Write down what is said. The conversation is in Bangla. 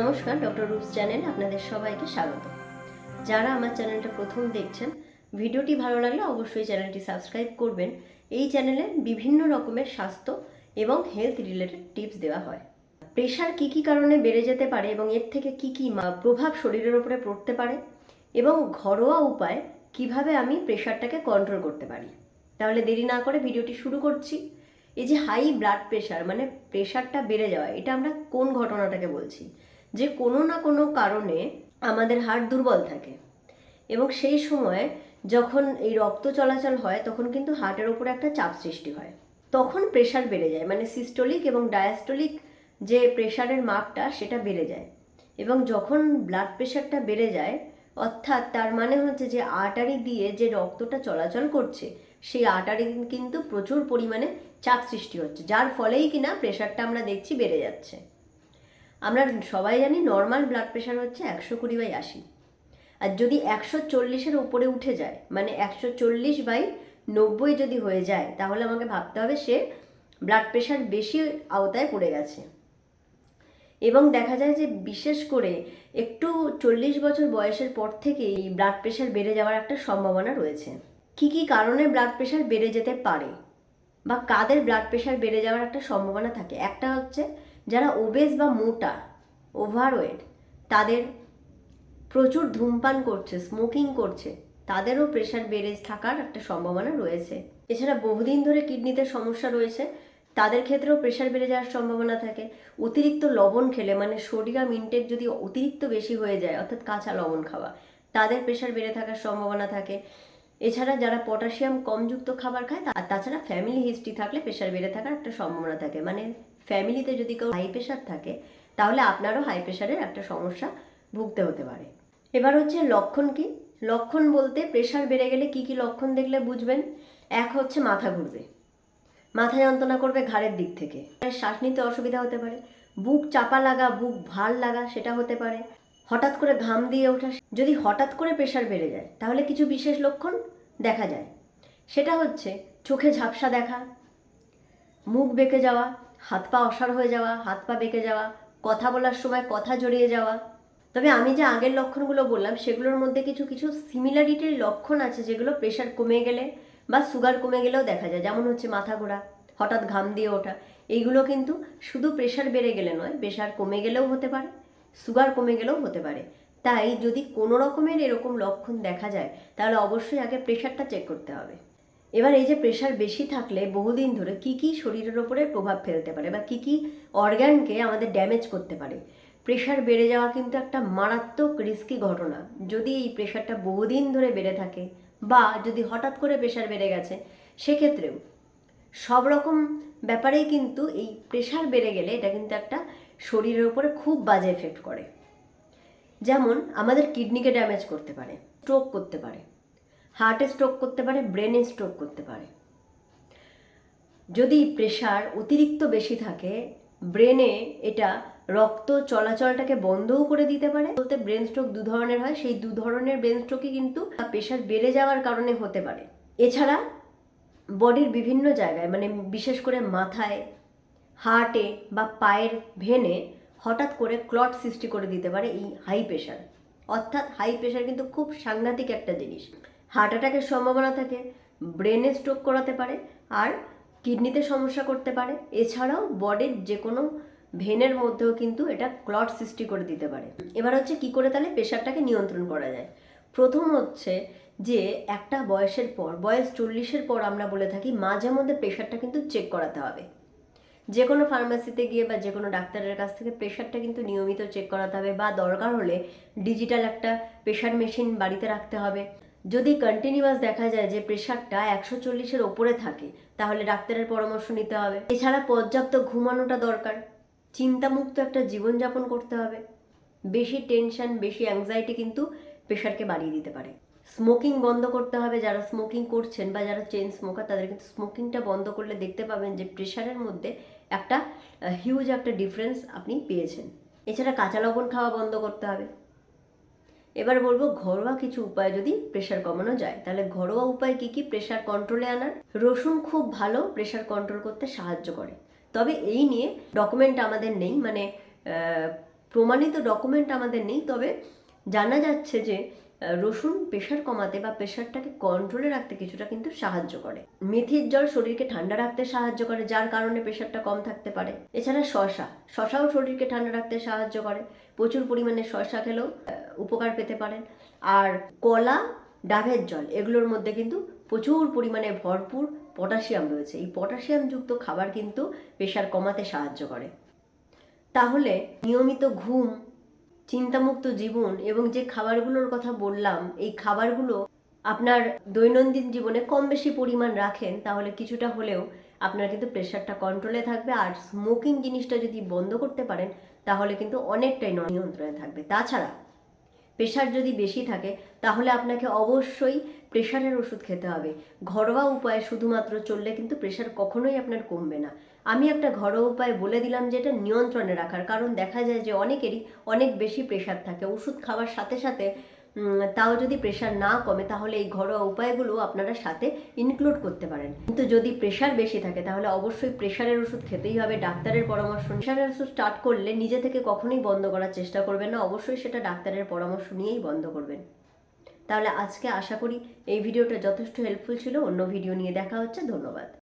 নমস্কার, ডক্টর রুপস চ্যানেলে আপনাদের সবাইকে স্বাগত। যারা আমার চ্যানেলটা প্রথম দেখছেন, ভিডিওটি ভালো লাগলে অবশ্যই চ্যানেলটি সাবস্ক্রাইব করবেন। এই চ্যানেলে বিভিন্ন রকমের স্বাস্থ্য এবং হেলথ রিলেটেড টিপস দেওয়া হয়। প্রেশার কী কী কারণে বেড়ে যেতে পারে এবং এর থেকে কি কি প্রভাব শরীরের উপরে পড়তে পারে এবং ঘরোয়া উপায় কীভাবে আমি প্রেশারটাকে কন্ট্রোল করতে পারি? তাহলে দেরি না করে ভিডিওটি শুরু করছি। এই যে হাই ব্লাড প্রেশার মানে প্রেশারটা বেড়ে যাওয়া, এটা আমরা কোন ঘটনাটাকে বলছি? যে কোনো না কোনো কারণে আমাদের হার্ট দুর্বল থাকে। এবং সেই সময় যখন এই রক্ত চলাচল হয়, তখন কিন্তু হার্টের ওপরে একটা চাপ সৃষ্টি হয়। তখন প্রেশার বেড়ে যায় মানে সিস্টোলিক এবং ডায়াস্টোলিক যে প্রেশারের মাপটা, সেটা বেড়ে যায়। এবং যখন ব্লাড প্রেশারটা বেড়ে যায়, অর্থাৎ তার মানে হচ্ছে যে আর্টারি দিয়ে যে রক্তটা চলাচল করছে, সেই আর্টারি কিন্তু প্রচুর পরিমাণে চাপ সৃষ্টি হচ্ছে, যার ফলেই কিনা প্রেশারটা আমরা দেখছি বেড়ে যাচ্ছে। আমরা সবাই জানি নর্মাল ব্লাড প্রেশার হচ্ছে একশো কুড়ি বাই আশি। আর যদি একশো চল্লিশের উপরে উঠে যায় মানে একশো চল্লিশ বাই নব্বই যদি হয়ে যায়, তাহলে আমাকে ভাবতে হবে সে ব্লাড প্রেশার বেশি আওতায় পড়ে গেছে। এবং দেখা যায় যে বিশেষ করে একটু চল্লিশ বছর বয়সের পর থেকেই ব্লাড প্রেশার বেড়ে যাওয়ার একটা সম্ভাবনা রয়েছে। কি কি কারণে ব্লাড প্রেশার বেড়ে যেতে পারে? বা কাদের ব্লাড প্রেশার বেড়ে যাওয়ার একটা সম্ভাবনা থাকে? একটা হচ্ছে যারা ওবেস বা মোটা ওভারওয়েট তাদের প্রচুর ধূমপান করছে স্মোকিং করছে, তাদেরও প্রেশার বেড়ে থাকার একটা সম্ভাবনা রয়েছে। এছাড়া বহুদিন ধরে কিডনিতে সমস্যা রয়েছে, তাদের ক্ষেত্রেও প্রেশার বেড়ে যাওয়ার সম্ভাবনা থাকে। অতিরিক্ত লবণ খেলে মানে সোডিয়াম ইনটেক যদি অতিরিক্ত বেশি হয়ে যায়, অর্থাৎ কাঁচা লবণ খাওয়া, তাদের প্রেশার বেড়ে থাকার সম্ভাবনা থাকে। এছাড়া যারা পটাশিয়াম কমযুক্ত খাবার খায় তাছাড়া ফ্যামিলি হিস্ট্রি থাকলে প্রেশার বেড়ে থাকার একটা সম্ভাবনা থাকে। মানে ফ্যামিলিতে যদি কেউ হাই প্রেশার থাকে, তাহলে আপনারও হাই প্রেশারের একটা সমস্যা ভুগতে হতে পারে। এবার হচ্ছে লক্ষণ কি? লক্ষণ বলতে প্রেশার বেড়ে গেলে কি কি লক্ষণ দেখলে বুঝবেন? এক হচ্ছে মাথা ঘুরবে। মাথা যন্ত্রণা করবে ঘাড়ের দিক থেকে। শ্বাস নিতে অসুবিধা হতে পারে। বুক চাপা লাগা, বুক ভার লাগা, সেটা হতে পারে। হঠাৎ করে ঘাম দিয়ে ওঠা, যদি হঠাৎ করে প্রেশার বেড়ে যায়, তাহলে কিছু বিশেষ লক্ষণ দেখা যায়। সেটা হচ্ছে চোখে ঝাপসা দেখা, মুখ বেঁকে যাওয়া হাত পা অসার হয়ে যাওয়া, হাত পা বেঁকে যাওয়া, কথা বলার সময় কথা জড়িয়ে যাওয়া। তবে আমি যে আগের লক্ষণগুলো বললাম, সেগুলোর মধ্যে কিছু কিছু সিমিলারিটির লক্ষণ আছে যেগুলো প্রেশার কমে গেলে বা সুগার কমে গেলেও দেখা যায়। যেমন হচ্ছে মাথা ঘোরা, হঠাৎ ঘাম দিয়ে ওঠা। এইগুলো কিন্তু শুধু প্রেশার বেড়ে গেলে নয় প্রেশার কমে গেলেও হতে পারে সুগার কমে গেলেও হতে পারে। তাই যদি কোনো রকমের এরকম লক্ষণ দেখা যায়, তাহলে অবশ্যই আগে প্রেশারটা চেক করতে হবে। এবার এই যে প্রেশার বেশি থাকলে বহুদিন ধরে কি কি শরীরের ওপরে প্রভাব ফেলতে পারে বা কি কি অর্গ্যানকে আমাদের ড্যামেজ করতে পারে? প্রেশার বেড়ে যাওয়া কিন্তু একটা মারাত্মক রিস্কি ঘটনা। যদি এই প্রেশারটা বহুদিন ধরে বেড়ে থাকে বা যদি হঠাৎ করে প্রেশার বেড়ে গেছে, সেক্ষেত্রেও সব রকম ব্যাপারেই কিন্তু এই প্রেশার বেড়ে গেলে এটা কিন্তু একটা শরীরের উপরে খুব বাজে এফেক্ট করে। যেমন আমাদের কিডনিকে ড্যামেজ করতে পারে স্ট্রোক করতে পারে। হার্টে স্ট্রোক করতে পারে, ব্রেনে স্ট্রোক করতে পারে। যদি প্রেশার অতিরিক্ত বেশি থাকে, ব্রেনে এটা রক্ত চলাচলটাকে বন্ধও করে দিতে পারে। বলতে ব্রেন স্ট্রোক দু ধরনের হয়, সেই দু ধরনের ব্রেন স্ট্রোকই কিন্তু প্রেশার বেড়ে যাওয়ার কারণে হতে পারে। এছাড়া বডির বিভিন্ন জায়গায় মানে বিশেষ করে মাথায়, হার্টে বা পায়ের ভেনে হঠাৎ করে ক্লট সৃষ্টি করে দিতে পারে এই হাই প্রেশার। অর্থাৎ হাই প্রেশার কিন্তু খুব সাংঘাতিক একটা জিনিস। হার্ট অ্যাটাকের সম্ভাবনা থাকে, ব্রেনে স্ট্রোক করাতে পারে, আর কিডনিতে সমস্যা করতে পারে। এছাড়াও বডির যে কোনো ভেনের মধ্যেও কিন্তু এটা ক্লট সৃষ্টি করে দিতে পারে। এবার হচ্ছে কি করে তাহলে প্রেশারটাকে নিয়ন্ত্রণ করা যায়? প্রথম হচ্ছে যে একটা বয়সের পর, বয়স চল্লিশের পর আমরা বলে থাকি, মাঝে মধ্যে প্রেশারটা কিন্তু চেক করাতে হবে। যে কোনো ফার্মাসিতে গিয়ে বা যে কোনো ডাক্তারের কাছ থেকে প্রেশারটা কিন্তু নিয়মিত চেক করাতে হবে, বা দরকার হলে ডিজিটাল একটা প্রেশার মেশিন বাড়িতে রাখতে হবে। যদি কন্টিনিউয়াস দেখা যায় যে প্রেশারটা একশো চল্লিশের ওপরে থাকে, তাহলে ডাক্তারের পরামর্শ নিতে হবে। এছাড়া পর্যাপ্ত ঘুমানোটা দরকার। চিন্তামুক্ত একটা জীবনযাপন করতে হবে। বেশি টেনশন বেশি অ্যাংজাইটি কিন্তু প্রেশারকে বাড়িয়ে দিতে পারে। স্মোকিং বন্ধ করতে হবে। যারা স্মোকিং করছেন বা যারা চেন স্মোকার তাদের কিন্তু স্মোকিংটা বন্ধ করলে দেখতে পাবেন যে প্রেশারের মধ্যে একটা হিউজ একটা ডিফারেন্স আপনি পেয়েছেন। এছাড়া কাঁচা লবণ খাওয়া বন্ধ করতে হবে। এবার বলব ঘরোয়া কিছু উপায় যদি প্রেশার কমানো যায়, তাহলে ঘরোয়া উপায় কি কি? প্রেশার কন্ট্রোলে আনার। রসুন খুব ভালো প্রেশার কন্ট্রোল করতে সাহায্য করে। তবে এই নিয়ে ডকুমেন্ট আমাদের নেই মানে প্রমাণিত ডকুমেন্ট আমাদের নেই, তবে জানা যাচ্ছে যে রসুন প্রেশার কমাতে বা প্রেশারটাকে কন্ট্রোলে রাখতে কিছুটা কিন্তু সাহায্য করে। মেথির জল শরীরকে ঠান্ডা রাখতে সাহায্য করে, যার কারণে প্রেশারটা কম থাকতে পারে। এছাড়া শশা শশাও শরীরকে ঠান্ডা রাখতে সাহায্য করে। প্রচুর পরিমাণে শশা খেলেও উপকার পেতে পারেন। আর কলা, ডাবের জল, এগুলোর মধ্যে কিন্তু প্রচুর পরিমাণে ভরপুর পটাশিয়াম রয়েছে। এই পটাশিয়ামযুক্ত খাবার কিন্তু প্রেশার কমাতে সাহায্য করে। তাহলে নিয়মিত ঘুম, চিন্তামুক্ত জীবন এবং যে খাবারগুলোর কথা বললাম, এই খাবারগুলো আপনার দৈনন্দিন জীবনে কম বেশি পরিমাণ রাখেন, তাহলে কিছুটা হলেও আপনার কিন্তু প্রেশারটা কন্ট্রোলে থাকবে। আর স্মোকিং জিনিসটা যদি বন্ধ করতে পারেন, তাহলে কিন্তু অনেকটাই নিয়ন্ত্রণে থাকবে। তাছাড়া প্রেশার যদি বেশি থাকে, তাহলে আপনাকে অবশ্যই প্রেশারের ওষুধ খেতে হবে। ঘরোয়া উপায়ে শুধুমাত্র চললে কিন্তু প্রেশার কখনোই আপনার কমবে না। আমি একটা ঘরোয়া উপায় বলে দিলাম যে এটা নিয়ন্ত্রণে রাখার। কারণ দেখা যায় যে অনেকেরই অনেক বেশি প্রেশার থাকে। ওষুধ খাওয়ার সাথে সাথে তাও যদি প্রেশার না কমে, তাহলে এই ঘরোয়া উপায়গুলো আপনারা সাথে ইনক্লুড করতে পারেন। কিন্তু যদি প্রেশার বেশি থাকে, তাহলে অবশ্যই প্রেশারের ওষুধ খেতেই হবে। ডাক্তারের পরামর্শ। প্রেশারের ওষুধ স্টার্ট করলে নিজে থেকে কখনোই বন্ধ করার চেষ্টা করবেন না। অবশ্যই সেটা ডাক্তারের পরামর্শ নিয়েই বন্ধ করবেন। তাহলে আজকে আশা করি এই ভিডিওটা যথেষ্ট হেল্পফুল ছিল। অন্য ভিডিও নিয়ে দেখা হচ্ছে। ধন্যবাদ।